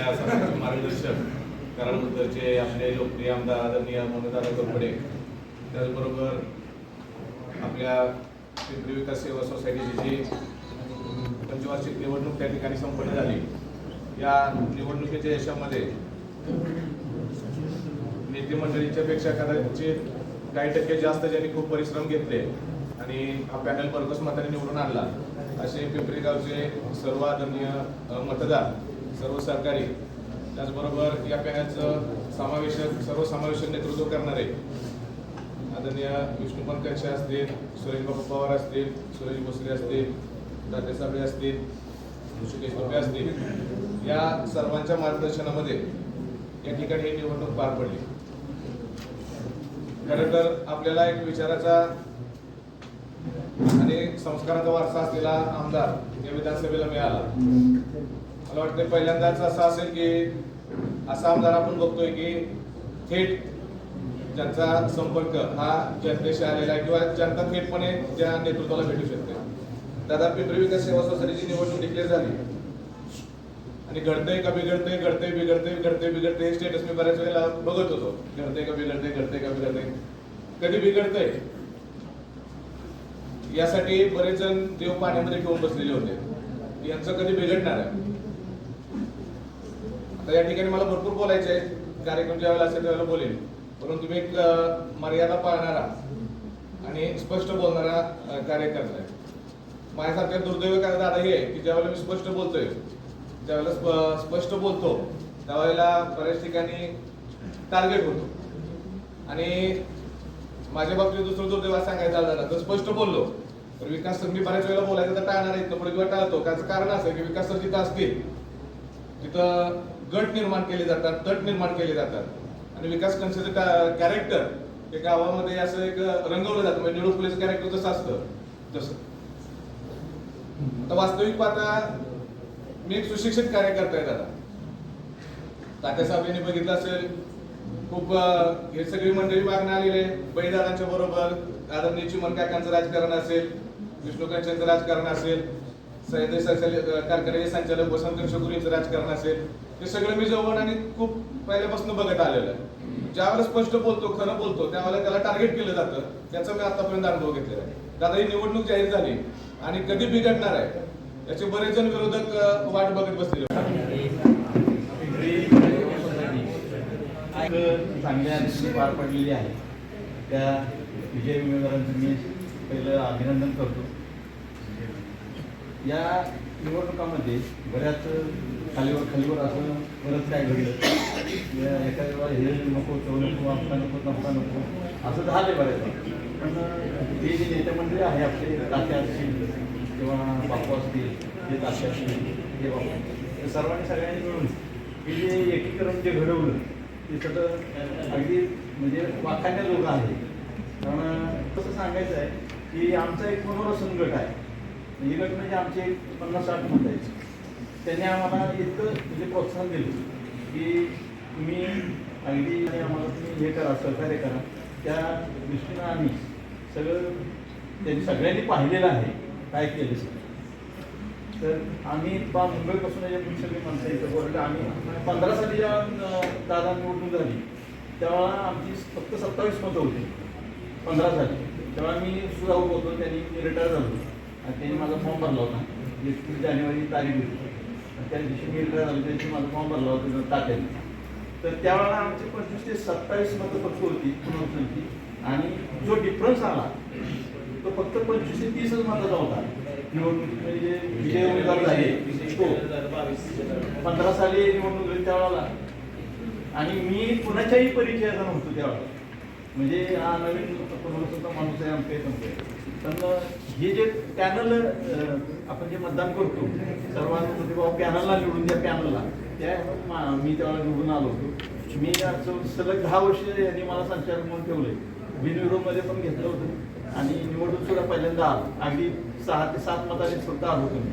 आपल्या सर्वांचे मार्गदर्शक कराडबद्दलचे आपले लोकप्रिय आमदार आदरणीय मनोदादा कोरपडे त्याचबरोबर आपल्या पिंपरी विकास सेवा सोसायटीची जी पंचवार्षिक निवडणूक त्या ठिकाणी संपन्न झाली. या निवडणुकीच्या यशामध्ये नेते मंडळींच्या पेक्षा कदाचित काही टक्के जास्त ज्यांनी खूप परिश्रम घेतले आणि हा पॅनल भरघोस मताने निवडून आणला असे पिंपरी गावचे सर्व आदरणीय मतदार सर्व सरकारी त्याचबरोबर या पॅनलचं समावेशक सर्व समावेशक नेतृत्व करणारे आदरणीय विष्णुपंत कक्षा असतील सुरेश बाबू पवार असतील सुरेश भोसले असतील दाते साबळे असतील ऋषिकेश टोपे असतील या सर्वांच्या मार्गदर्शनामध्ये या ठिकाणी ही निवडणूक पार पडली. खरं तर आपल्याला एक विचाराचा आणि संस्काराचा वारसा असलेला आमदार या विधानसभेला मिळाला. मला वाटतं पहिल्यांदाच असं असेल की असा आमदार आपण बघतोय की थेट ज्यांचा संपर्क हा जनतेशी आलेला आहे किंवा जनता थेटपणे त्या नेतृत्वाला भेटू शकते. दादा पिंपरी विकास सेवा सोसायटीची निवडणूक डिक्लेअर झाली. आणि घडतंय का बिघडतंय घडतंय बिघडतंय घडतंय बिघडतंय हे स्टेटस मी बऱ्याच वेळेला बघत होतो. घडतंय का बिघडतंय घडतंय का बिघडतंय? कधी बिघडतंय? यासाठी बरेच जण देव पाण्यामध्ये ठेवून बसलेले होते. यांचं कधी बिघडणार आहे? तर या ठिकाणी मला भरपूर बोलायचे आहे कार्यक्रम ज्या वेळेला असेल त्यावेळेला बोलेन. परंतु तुम्ही एक मर्यादा पाळणारा आणि स्पष्ट बोलणारा कार्यकर्ता आहे. माझ्यासारख्या दुर्दैव काय दादा हे आहे की ज्यावेळेला मी स्पष्ट बोलतोय ज्यावेळेला स्प- स्पष्ट बोलतो त्यावेळेला बऱ्याच ठिकाणी टार्गेट होतो. आणि माझ्या बाबतीत दुसरं दुर्दैव सांगायचं झालं तर स्पष्ट बोललो तर विकास सर मी बऱ्याच वेळेला बोलायचं तर टाळणार आहे पुढे किंवा टाळतो. त्याचं कारण असं की विकास सर जिथं असतील तिथं गट निर्माण केले जातात तट निर्माण केले जातात. आणि विकास कंसेचं कॅरेक्टर हे गावामध्ये असं एक रंगवलं जातं. म्हणजे निळू फुलेचं कॅरेक्टर जसं असतं तसं. आता वास्तविक पाहता मी एक सुशिक्षित कार्यकर्ता आहे दादा. तात्या यांनी बघितलं असेल खूप हे सगळी मंडळी मागणं आलेले बैदानांच्या बरोबर आदरणीय चिमन काकांचं राजकारण असेल विष्णू राजकारण असेल सह्याद्री संचालक कारखान्याचे संचालक वसंत शकुरीचं राजकारण असेल हे सगळं मी जवळ आणि खूप पहिल्यापासून बघत आलेलं आहे. ज्यावेळेला स्पष्ट बोलतो खरं बोलतो त्यावेळेला त्याला टार्गेट केलं जातं त्याचा मी आतापर्यंत अनुभव घेतलेला आहे. दादा ही निवडणूक जाहीर झाली आणि कधी बिघडणार आहे याचे बरेच जण विरोधक वाट बघत बसलेले होते. चांगल्या रीतीने पार पडलेली आहे. त्या विजय उमेदवारांचं मी पहिलं अभिनंदन करतो. या निवडणुकामध्ये बऱ्याच खालीवर खालीवर असं बरंच काय घडलं. या एका हे नको तो नको आमचा नको तमका नको. असं झालं बऱ्याच पण ते जे नेते मंडळी आहे आपले तात्या असतील किंवा बापू असतील हे तात्या असतील म्हणजे हे बापू. सर्वांनी सगळ्यांनी मिळून हे जे एकीकरण जे घडवलं ते सगळं अगदी म्हणजे वाखाण्या लोक आहे कारण कसं सांगायचं आहे की आमचा एक मनोरसन गट आहे. म्हणजे ही गट म्हणजे आमचे एक पन्नास साठ मत आहेत त्यांनी आम्हाला इतकं म्हणजे प्रोत्साहन दिलं की तुम्ही अगदी आणि आम्हाला तुम्ही हे करा सहकार्य करा. त्या दृष्टीनं आम्ही सगळं त्यांनी सगळ्यांनी पाहिलेलं आहे काय केलं सर तर आम्ही बा मुंबईपासून सगळी माणसं इथं बोलले आम्ही पंधरा साली जेव्हा दादा निवडणूक झाली. तेव्हा आमची फक्त सत्तावीस मतं होती पंधरा साली. तेव्हा मी सुद्धा होतो त्यांनी रिटायर झालो. त्यांनी माझा फॉर्म भरला होता. एकतीस जानेवारी तारीख होती त्या दिवशी मी रिटायर झालो त्या दिवशी माझा फॉर्म भरला होता तात्याने. तर त्यावेळेला आमची पंचवीस ते सत्तावीस मतं फक्त होती पुनर्वसनची आणि जो डिफरन्स आला तो फक्त पंचवीस ते तीसच मताचा होता. निवडणुकीमध्ये जे विजय उमेदवार झाले तो. पंधरा साली निवडणूक झाली त्यावेळेला. आणि मी कुणाच्याही परिचयाचा नव्हतो त्यावेळेला. म्हणजे हा नवीन पुनर्वसनचा माणूस आहे आमच्या इथं. पण हे जे पॅनल आपण जे मतदान करतो सर्वांना म्हणजे बाबा पॅनलला निवडून द्या पॅनलला त्या मा- मी त्यावेळेला निवडून आलो होतो. मी सलग दहा वर्ष यांनी मला संचालक म्हणून ठेवले बिनविरोधमध्ये पण घेतलं होतं. आणि निवडून सुद्धा पहिल्यांदा आलो. अगदी सहा ते सात मताने सुद्धा आलो होतो मी.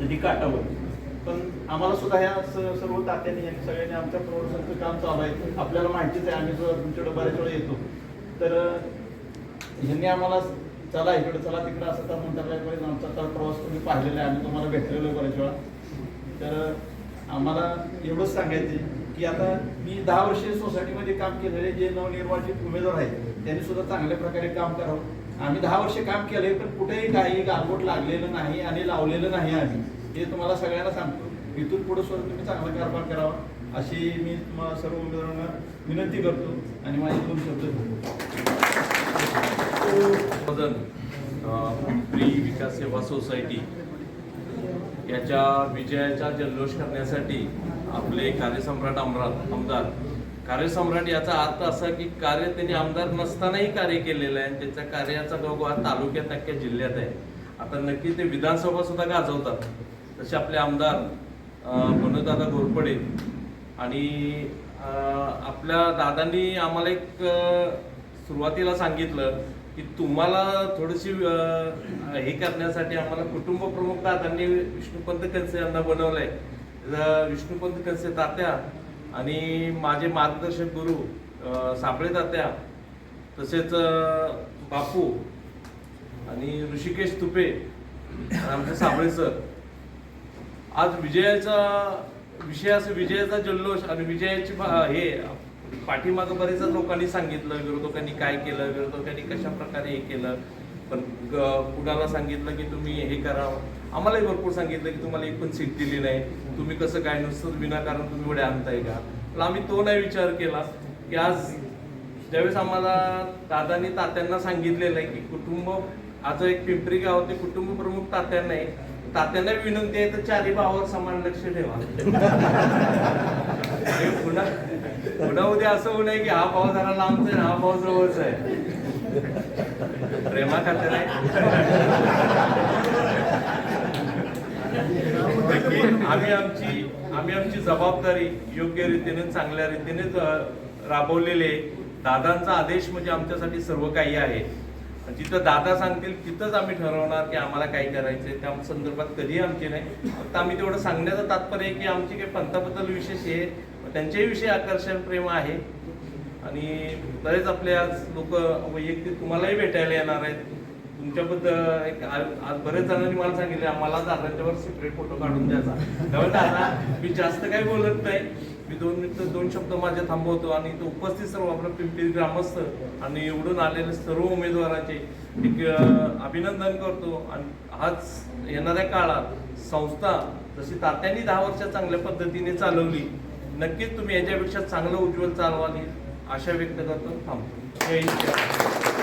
अगदी काटावर पण आम्हाला सुद्धा ह्या स- सर्व तात्यांनी यांनी सगळ्यांनी आमच्या प्रवासाचं काम चालू आहे. आपल्याला माहितीच आहे आम्ही सुद्धा तुमच्याकडे बऱ्याच वेळा येतो. तर ह्यांनी आम्हाला चला इकडे चला तिकडे असं तर म्हणता पाहिजे आमचा तर प्रवास तुम्ही पाहिलेला आहे आम्ही तुम्हाला भेटलेलो बऱ्याच वेळा. तर आम्हाला एवढंच सांगायचं की आता मी दहा वर्षे सोसायटीमध्ये काम केलेले जे नवनिर्वाचित उमेदवार आहेत त्यांनी सुद्धा चांगल्या प्रकारे काम करावं. आम्ही दहा वर्षे काम केले पण कुठेही काही गालबोट लागलेलं नाही आणि लावलेलं नाही आम्ही. हे तुम्हाला सगळ्यांना सांगतो. इथून पुढे सुद्धा तुम्ही चांगला कारभार करावा अशी मी तुम्हाला सर्व उमेदवारांना विनंती करतो आणि माझे दोन शब्द बोलतो वजन प्री विकास सेवा सोसायटी याच्या विजयाचा जल्लोष करण्यासाठी आपले कार्यसम्राट आमरात आमदार. कार्यसम्राट याचा अर्थ असा की कार्य त्यांनी आमदार नसतानाही कार्य केलेलं आहे आणि त्याच्या कार्याचा गौरव तालुक्यात अख्ख्या जिल्ह्यात आहे. आता नक्की ते विधानसभा सुद्धा गाजवतात. तसे आपले आमदार मनोदादा घोरपडे आणि आपल्या दादांनी आम्हाला एक सुरुवातीला सांगितलं की तुम्हाला थोडीशी हे करण्यासाठी आम्हाला कुटुंब प्रमुख दादांनी विष्णुपंत कनसे यांना बनवलंय? विष्णुपंत कनसे तात्या आणि माझे मार्गदर्शक गुरु सापळे तात्या तसेच बापू आणि ऋषिकेश तुपे आमच्या आमचे सर. आज विजयाचा विषय असं विजयाचा जल्लोष आणि विजयाची हे पाठीमागं बरेच लोकांनी सांगितलं विरोधकांनी काय केलं विरोधकांनी कशा प्रकारे हे केलं. पण कुणाला सांगितलं की तुम्ही हे करा? आम्हालाही भरपूर सांगितलं की तुम्हाला एक पण सीट दिली नाही. तुम्ही कसं काय नुसतं विनाकारण तुम्ही एवढे आणताय का? पण आम्ही तो नाही विचार केला की आज ज्यावेळेस आम्हाला दादांनी तात्यांना सांगितलेलं आहे की कुटुंब आज एक पिंपरी गाव ते कुटुंब प्रमुख तात्यांना आहे. तात्यांना विनंती आहे तर चारी भावावर समान लक्ष ठेवा. पुन्हा पुन्हा उद्या असं होऊ नये की हा भाव जरा लांबचा आहे हा भाव जवळचा आहे. प्रेमा खाते नाही. आम्ही आमची आम्ही आमची जबाबदारी योग्य रीतीने चांगल्या रीतीने राबवलेले दादांचा आदेश म्हणजे आमच्यासाठी सर्व काही आहे. जिथं दादा सांगतील तिथंच आम्ही ठरवणार की आम्हाला काय करायचंय. त्या संदर्भात कधीही आमची नाही. फक्त आम्ही तेवढं सांगण्याचं तात्पर्य की आमची काही पंथाबद्दल विशेष आहे त्यांच्याही विषयी आकर्षण प्रेम आहे. आणि बरेच आपले आज लोक वैयक्तिक तुम्हालाही भेटायला येणार आहेत. तुमच्याबद्दल एक आ- आज बरेच जणांनी मला सांगितले आम्हाला दादांच्यावर सेपरेट फोटो काढून द्यायचा त्यामुळे दादा मी जास्त काही बोलत नाही. मी दोन मिनिटं दोन शब्द माझे थांबवतो आणि तो उपस्थित सर्व आपलं पिंपरी ग्रामस्थ आणि निवडून आलेले सर्व उमेदवारांचे एक अभिनंदन करतो. आणि आज येणाऱ्या काळात संस्था जशी तात्यांनी दहा वर्ष चांगल्या पद्धतीने चालवली नक्कीच तुम्ही याच्यापेक्षा चांगलं उज्ज्वल चालवाल अशा व्यक्त करतो. थांबतो. जय